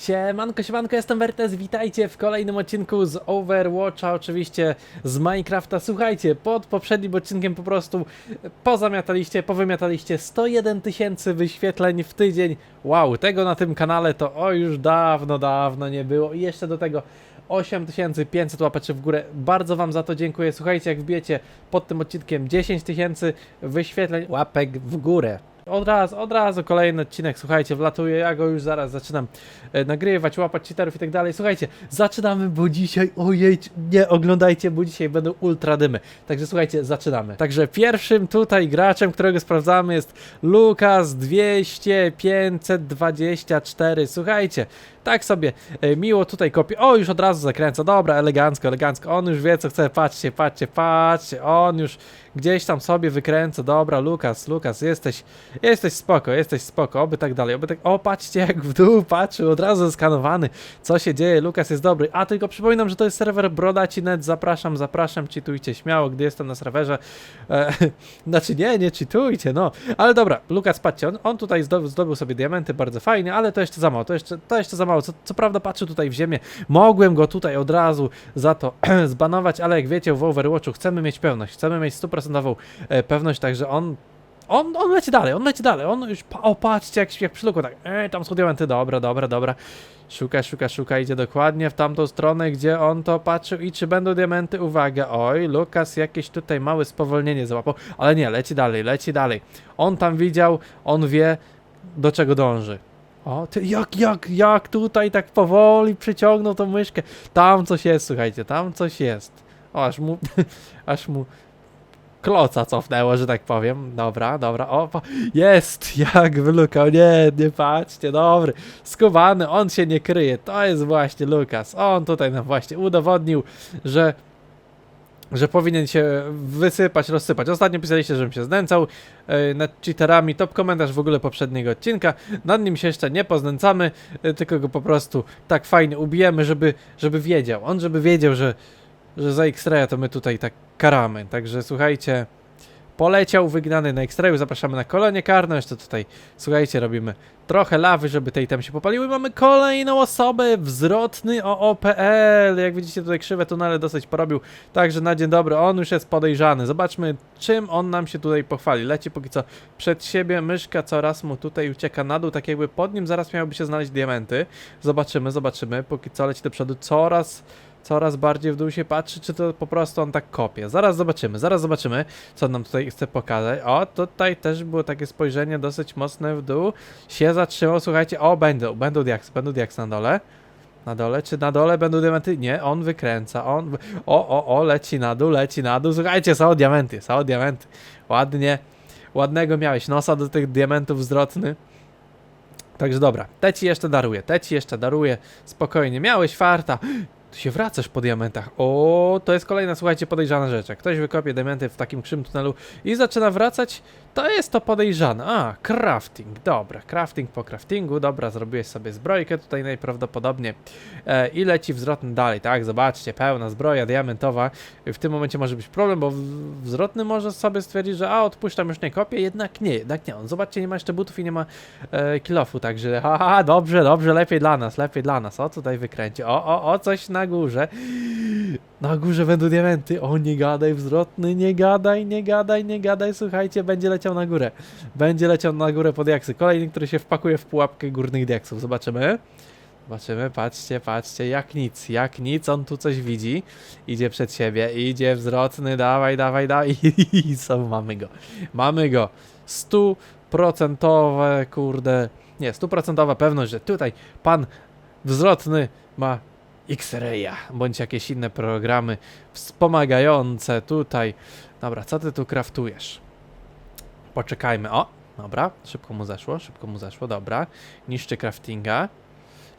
Siemanko, siemanko, jestem Wertes, witajcie w kolejnym odcinku z Overwatcha, oczywiście z Minecrafta. Słuchajcie, pod poprzednim odcinkiem po prostu pozamiataliście, powymiataliście 101 tysięcy wyświetleń w tydzień. Wow, tego na tym kanale to o już dawno, dawno nie było. I jeszcze do tego 8500 łapaczy w górę. Bardzo Wam za to dziękuję. Słuchajcie, jak wbijecie pod tym odcinkiem 10 tysięcy wyświetleń, łapek w górę. Od razu, od razu kolejny odcinek, słuchajcie, wlatuje, ja go już zaraz zaczynam e, nagrywać, łapać cheaterów i tak dalej. Słuchajcie, zaczynamy, bo dzisiaj, ojej, nie oglądajcie, bo dzisiaj będą ultra dymy. Także słuchajcie, zaczynamy. Także pierwszym tutaj graczem, którego sprawdzamy jest Lukas 200 524. Słuchajcie, tak sobie e, miło tutaj kopię. O, już od razu zakręca. Dobra, elegancko, elegancko. On już wie, co chce. Patrzcie, patrzcie, patrzcie. On już gdzieś tam sobie wykręca. Dobra, Lukas, Lukas, jesteś, jesteś spoko, jesteś spoko. Oby tak dalej, oby tak. O, patrzcie, jak w dół patrzył, od razu skanowany. Co się dzieje? Lukas jest dobry. A tylko przypominam, że to jest serwer Brodaci.net. Zapraszam, zapraszam, cheatujcie śmiało, gdy jestem na serwerze. E, znaczy, nie, nie cheatujcie, no. Ale dobra, Lukas, patrzcie, on, on tutaj zdobył, zdobył sobie diamenty, bardzo fajnie, ale to jeszcze za mało, to jeszcze, to jeszcze za mało. Co, co prawda patrzę tutaj w ziemię, mogłem go tutaj od razu za to zbanować, ale jak wiecie, w Overwatchu chcemy mieć pewność, chcemy mieć stuprocentową e, pewność, także on on, on leci dalej, on leci dalej, on już, o patrzcie jak, jak przy luku, tak, ej, tam są diamenty, dobra, dobra, dobra, szuka, szuka, szuka, idzie dokładnie w tamtą stronę, gdzie on to patrzył i czy będą diamenty, uwaga, oj, Lukas jakieś tutaj małe spowolnienie załapał, ale nie, leci dalej, leci dalej, on tam widział, on wie, do czego dąży. O, ty, jak, jak, jak tutaj tak powoli przyciągnął tą myszkę, tam coś jest, słuchajcie, tam coś jest, o, aż mu, aż mu kloca cofnęło, że tak powiem. Dobra, dobra. O, jest! Jak wylukał. Nie, nie patrzcie, dobry. Skubany, on się nie kryje. To jest właśnie Lukas. On tutaj nam właśnie udowodnił, że że powinien się wysypać, rozsypać. Ostatnio pisaliście, żebym się znęcał e, nad cheaterami. Top komentarz w ogóle poprzedniego odcinka. Nad nim się jeszcze nie poznęcamy, e, tylko go po prostu tak fajnie ubijemy, żeby, żeby wiedział. On żeby wiedział, że, że za X-Raya to my tutaj tak karamy. Także słuchajcie, poleciał wygnany na X-Rayu, zapraszamy na kolonie karne, jeszcze tutaj, słuchajcie, robimy trochę lawy, żeby tej tam się popaliły. Mamy kolejną osobę, wzrotny OOPL. Jak widzicie tutaj krzywe tunele dosyć porobił, także na dzień dobry, on już jest podejrzany. Zobaczmy, czym on nam się tutaj pochwali. Leci póki co przed siebie, myszka coraz mu tutaj ucieka na dół, tak jakby pod nim zaraz miałyby się znaleźć diamenty. Zobaczymy, zobaczymy, póki co leci do przodu coraz coraz bardziej w dół się patrzy, czy to po prostu on tak kopie. Zaraz zobaczymy, zaraz zobaczymy, co nam tutaj chce pokazać. O, tutaj też było takie spojrzenie dosyć mocne w dół. Się zatrzymał, słuchajcie, o, będą, będą diaksy, będą diaksy na dole. Na dole, czy na dole będą diamenty? Nie, on wykręca, on... O, o, o, leci na dół, leci na dół. Słuchajcie, są diamenty, są diamenty. Ładnie, ładnego miałeś nosa do tych diamentów zwrotny. Także dobra, te ci jeszcze daruję, te ci jeszcze daruję, spokojnie, miałeś farta, ty się wracasz po diamentach. O, to jest kolejna, słuchajcie, podejrzana rzecz. Jak ktoś wykopie diamenty w takim krzym tunelu i zaczyna wracać, to jest to podejrzane. A, crafting, dobra, crafting po craftingu, dobra, zrobiłeś sobie zbrojkę tutaj najprawdopodobniej e, i leci wzrotny dalej, tak, zobaczcie, pełna zbroja diamentowa. W tym momencie może być problem, bo wzrotny może sobie stwierdzić, że a, odpuszczam, już nie kopię, jednak nie, jednak nie, on, zobaczcie, nie ma jeszcze butów i nie ma e, kilofu, także haha, dobrze, dobrze, lepiej dla nas, lepiej dla nas, o, tutaj wykręci, o, o, o, coś na górze, na górze będą diamenty, o, nie gadaj, wzrotny, nie gadaj, nie gadaj, nie gadaj, słuchajcie, będzie leciał na górę, będzie leciał na górę po diaksy, kolejny, który się wpakuje w pułapkę górnych diaksów, zobaczymy. Zobaczymy, patrzcie, patrzcie, jak nic, jak nic, on tu coś widzi, idzie przed siebie, idzie wzrotny, dawaj, dawaj, dawaj, i są, mamy go, mamy go, stuprocentowe, kurde, nie, stuprocentowa pewność, że tutaj pan wzrotny ma X-Raya, bądź jakieś inne programy wspomagające tutaj. Dobra, co ty tu kraftujesz? Poczekajmy, o, dobra, szybko mu zeszło, szybko mu zeszło, dobra, niszczy craftinga.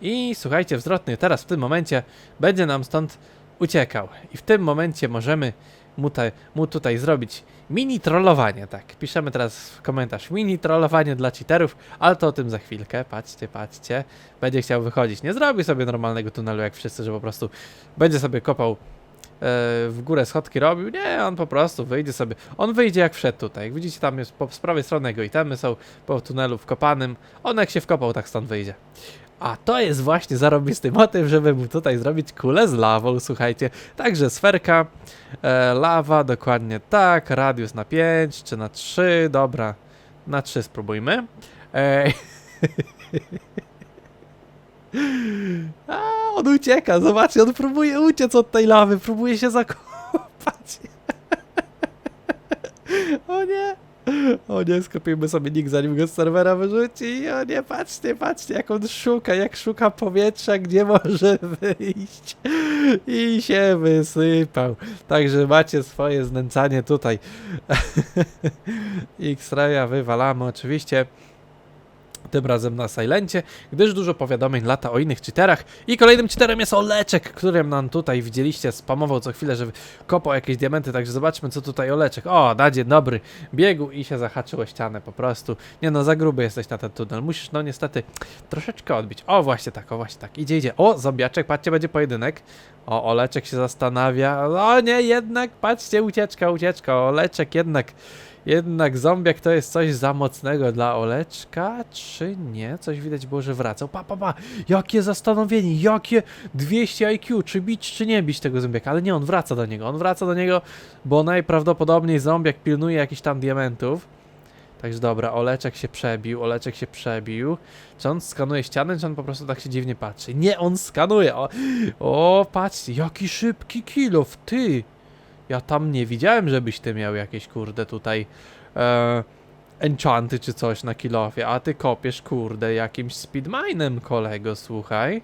I słuchajcie, wzrotny teraz w tym momencie będzie nam stąd uciekał. I w tym momencie możemy mu, te, mu tutaj zrobić mini trollowanie, tak. Piszemy teraz w komentarz mini trollowanie dla cheaterów, ale to o tym za chwilkę. Patrzcie, patrzcie. Będzie chciał wychodzić. Nie zrobi sobie normalnego tunelu jak wszyscy, że po prostu będzie sobie kopał e, w górę schodki robił. Nie, on po prostu wyjdzie sobie. On wyjdzie jak wszedł tutaj. Jak widzicie, tam jest po, z prawej strony jego itemy są po tunelu wkopanym. On jak się wkopał, tak stąd wyjdzie. A to jest właśnie zarobisty motyw, żeby mu tutaj zrobić kulę z lawą, słuchajcie. Także sferka, e, lawa, dokładnie tak, radius na 5 czy na 3, dobra, na 3 spróbujmy. E, A, on ucieka, zobaczcie, on próbuje uciec od tej lawy, próbuje się zakopać. O nie! O nie, skopimy sobie nick zanim go z serwera wyrzuci. O nie, patrzcie, patrzcie jak on szuka, jak szuka powietrza, gdzie może wyjść. I się wysypał. Także macie swoje znęcanie tutaj. X-Raya wywalamy oczywiście. Tym razem na Silencie, gdyż dużo powiadomień lata o innych cheaterach. I kolejnym cheaterem jest Oleczek, którym nam tutaj widzieliście, spamował co chwilę, żeby kopał jakieś diamenty, także zobaczmy co tutaj Oleczek. O, na dobry, biegł i się zahaczył o ścianę po prostu. Nie no, za gruby jesteś na ten tunel, musisz no niestety troszeczkę odbić. O, właśnie tak, o właśnie tak, idzie, idzie. O, zombiaczek, patrzcie, będzie pojedynek. O, Oleczek się zastanawia. O nie, jednak, patrzcie, ucieczka, ucieczka, Oleczek jednak... Jednak zombiak to jest coś za mocnego dla Oleczka, czy nie? Coś widać było, że wracał. Pa, pa, pa! Jakie zastanowienie, jakie 200 IQ, czy bić, czy nie bić tego zombiaka. Ale nie, on wraca do niego, on wraca do niego, bo najprawdopodobniej zombiak pilnuje jakichś tam diamentów. Także dobra, Oleczek się przebił, Oleczek się przebił. Czy on skanuje ścianę, czy on po prostu tak się dziwnie patrzy? Nie, on skanuje! O, o patrzcie, jaki szybki kilof, ty! Ja tam nie widziałem, żebyś ty miał jakieś kurde tutaj e, enchanty czy coś na kilofie, a ty kopiesz kurde jakimś speedminem kolego, słuchaj.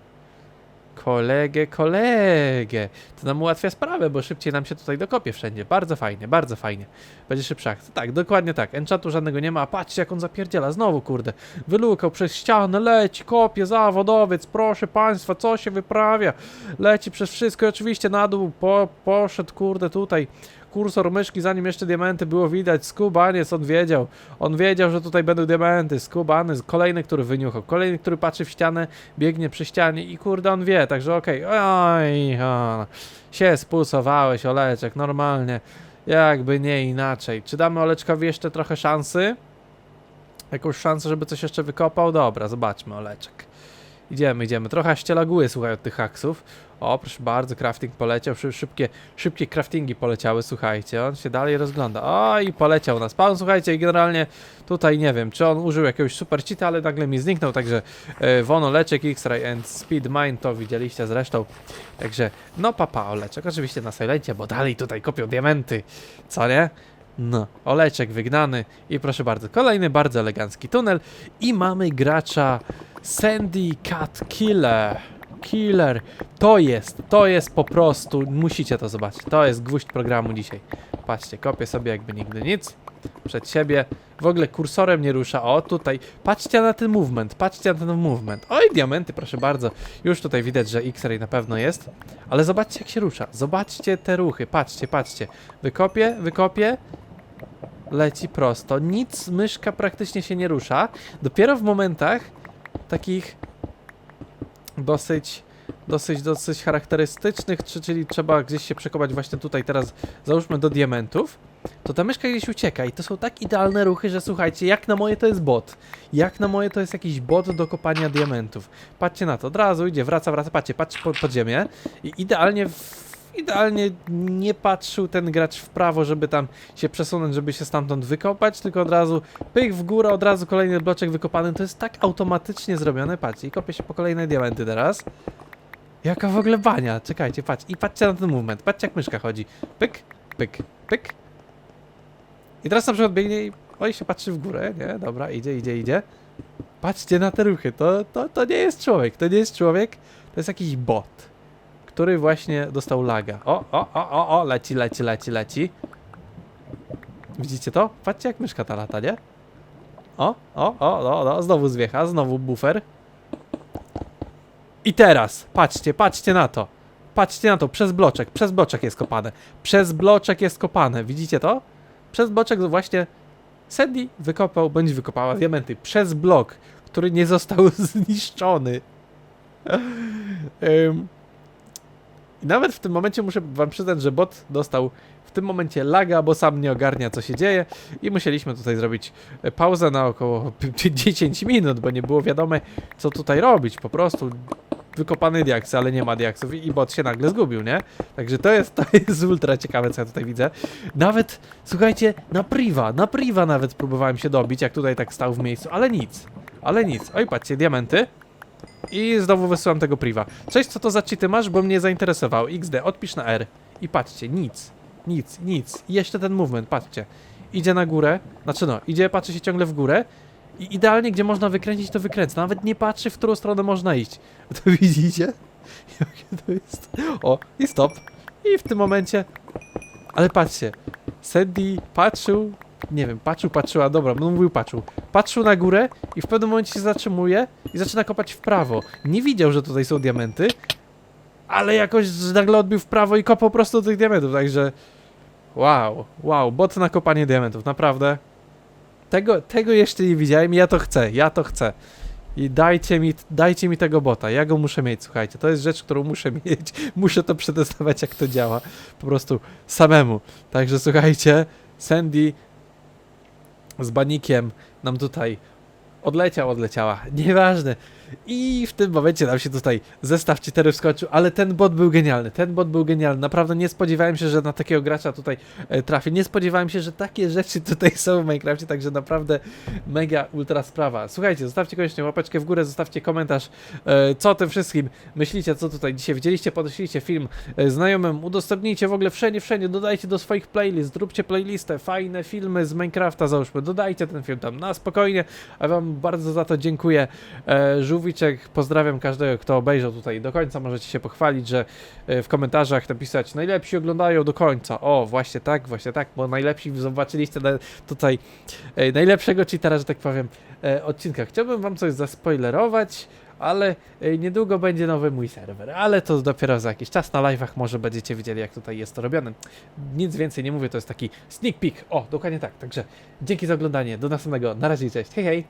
Kolegę, kolegę. To nam ułatwia sprawę, bo szybciej nam się tutaj dokopie wszędzie. Bardzo fajnie, bardzo fajnie. Będzie szybsza akcja. Tak, dokładnie tak. Enchantu żadnego nie ma, patrzcie jak on zapierdziela. Znowu, kurde. Wylukał przez ścianę, leci, kopie, zawodowiec. Proszę państwa, co się wyprawia? Leci przez wszystko i oczywiście na dół po, poszedł, kurde, tutaj kursor myszki, zanim jeszcze diamenty było widać. Skubaniec, on wiedział. On wiedział, że tutaj będą diamenty. Skubany, kolejny, który wyniuchał. Kolejny, który patrzy w ścianę, biegnie przy ścianie i kurde, on wie, także okej. Oj, o, się spulsowałeś, Oleczek, normalnie. Jakby nie inaczej. Czy damy Oleczkowi jeszcze trochę szansy? Jakąś szansę, żeby coś jeszcze wykopał? Dobra, zobaczmy, Oleczek. Idziemy, idziemy. Trochę ścielaguły, słuchaj, od tych haksów. O, proszę bardzo, crafting poleciał, szy- szybkie, szybkie craftingi poleciały, słuchajcie, on się dalej rozgląda. O, i poleciał na spawn, słuchajcie, i generalnie tutaj nie wiem, czy on użył jakiegoś super cheata, ale nagle mi zniknął, także e, Won Oleczek, X-Ray and Speed Mine to widzieliście zresztą, także no papa Oleczek, oczywiście na Silencie, bo dalej tutaj kopią diamenty, co nie? No, Oleczek wygnany i proszę bardzo, kolejny bardzo elegancki tunel i mamy gracza Sandy Cat Killer. Killer. To jest, to jest po prostu, musicie to zobaczyć. To jest gwóźdź programu dzisiaj. Patrzcie, kopię sobie jakby nigdy nic. Przed siebie. W ogóle kursorem nie rusza. O, tutaj. Patrzcie na ten movement. Patrzcie na ten movement. Oj, diamenty, proszę bardzo. Już tutaj widać, że X-ray na pewno jest. Ale zobaczcie, jak się rusza. Zobaczcie te ruchy. Patrzcie, patrzcie. Wykopię, wykopię. Leci prosto. Nic, myszka praktycznie się nie rusza. Dopiero w momentach takich dosyć, dosyć, dosyć charakterystycznych, czy, czyli trzeba gdzieś się przekopać właśnie tutaj teraz, załóżmy do diamentów, to ta myszka gdzieś ucieka i to są tak idealne ruchy, że słuchajcie, jak na moje to jest bot. Jak na moje to jest jakiś bot do kopania diamentów. Patrzcie na to, od razu idzie, wraca, wraca, patrzcie, patrzcie pod, pod ziemię i idealnie w, Idealnie nie patrzył ten gracz w prawo, żeby tam się przesunąć, żeby się stamtąd wykopać, tylko od razu pych w górę, od razu kolejny bloczek wykopany. To jest tak automatycznie zrobione. Patrzcie, i kopię się po kolejne diamenty teraz. Jaka w ogóle bania. Czekajcie, patrz. I patrzcie na ten movement. Patrzcie jak myszka chodzi. Pyk, pyk, pyk. I teraz na przykład biegnie i oj się patrzy w górę, nie? Dobra, idzie, idzie, idzie. Patrzcie na te ruchy. To, to, to nie jest człowiek. To nie jest człowiek. To jest jakiś bot który właśnie dostał laga. O, o, o, o, o, leci, leci, leci, leci. Widzicie to? Patrzcie jak myszka ta lata, nie? O, o, o, o, o, znowu zwiecha, znowu bufer. I teraz, patrzcie, patrzcie na to. Patrzcie na to, przez bloczek, przez bloczek jest kopane. Przez bloczek jest kopane, widzicie to? Przez bloczek właśnie Sandy wykopał, bądź wykopała diamenty. Przez blok, który nie został zniszczony. Ym, i nawet w tym momencie muszę wam przyznać, że bot dostał w tym momencie laga, bo sam nie ogarnia co się dzieje i musieliśmy tutaj zrobić e, pauzę na około 10 minut, bo nie było wiadome co tutaj robić, po prostu wykopany diaks, ale nie ma diaksów i bot się nagle zgubił, nie? Także to jest, to jest ultra ciekawe, co ja tutaj widzę. Nawet, słuchajcie, na priva, na priva nawet próbowałem się dobić, jak tutaj tak stał w miejscu, ale nic, ale nic. Oj, patrzcie, diamenty. I znowu wysyłam tego priva. Cześć, co to za cheaty masz, bo mnie zainteresował. XD, odpisz na R. I patrzcie, nic, nic, nic. I jeszcze ten movement, patrzcie. Idzie na górę, znaczy no, idzie, patrzy się ciągle w górę. I idealnie, gdzie można wykręcić, to wykręca. Nawet nie patrzy, w którą stronę można iść. To widzicie? Jakie to jest? O, i stop. I w tym momencie... Ale patrzcie. Sandy patrzył... Nie wiem, patrzył, patrzyła, dobra, no mówił patrzył. Patrzył na górę i w pewnym momencie się zatrzymuje i zaczyna kopać w prawo. Nie widział, że tutaj są diamenty, ale jakoś nagle odbił w prawo i kopał po prostu do tych diamentów, także... Wow, wow, bot na kopanie diamentów, naprawdę. Tego, tego jeszcze nie widziałem ja to chcę, ja to chcę. I dajcie mi, dajcie mi tego bota, ja go muszę mieć, słuchajcie, to jest rzecz, którą muszę mieć, muszę to przetestować jak to działa, po prostu samemu. Także słuchajcie, Sandy z banikiem nam tutaj odleciał, odleciała, nieważne. I w tym momencie nam się tutaj zestaw cheaterów skończył, ale ten bot był genialny, ten bot był genialny, naprawdę nie spodziewałem się, że na takiego gracza tutaj e, trafię, nie spodziewałem się, że takie rzeczy tutaj są w Minecrafcie, także naprawdę mega ultra sprawa. Słuchajcie, zostawcie koniecznie łapeczkę w górę, zostawcie komentarz, e, co o tym wszystkim myślicie, co tutaj dzisiaj widzieliście, podeślijcie film e, znajomym, udostępnijcie w ogóle wszędzie, wszędzie, dodajcie do swoich playlist, zróbcie playlistę, fajne filmy z Minecrafta załóżmy, dodajcie ten film tam na spokojnie, a wam bardzo za to dziękuję. E, Żółwiczek, pozdrawiam każdego, kto obejrzał tutaj do końca, możecie się pochwalić, że e, w komentarzach napisać, najlepsi oglądają do końca, o, właśnie tak, właśnie tak, bo najlepsi zobaczyliście tutaj e, najlepszego cheatera, że tak powiem, e, odcinka. Chciałbym wam coś zaspoilerować, ale niedługo będzie nowy mój serwer, ale to dopiero za jakiś czas na live'ach może będziecie widzieli jak tutaj jest to robione. Nic więcej nie mówię, to jest taki sneak peek. O, dokładnie tak. Także dzięki za oglądanie, do następnego. Na razie, cześć. Hej hej.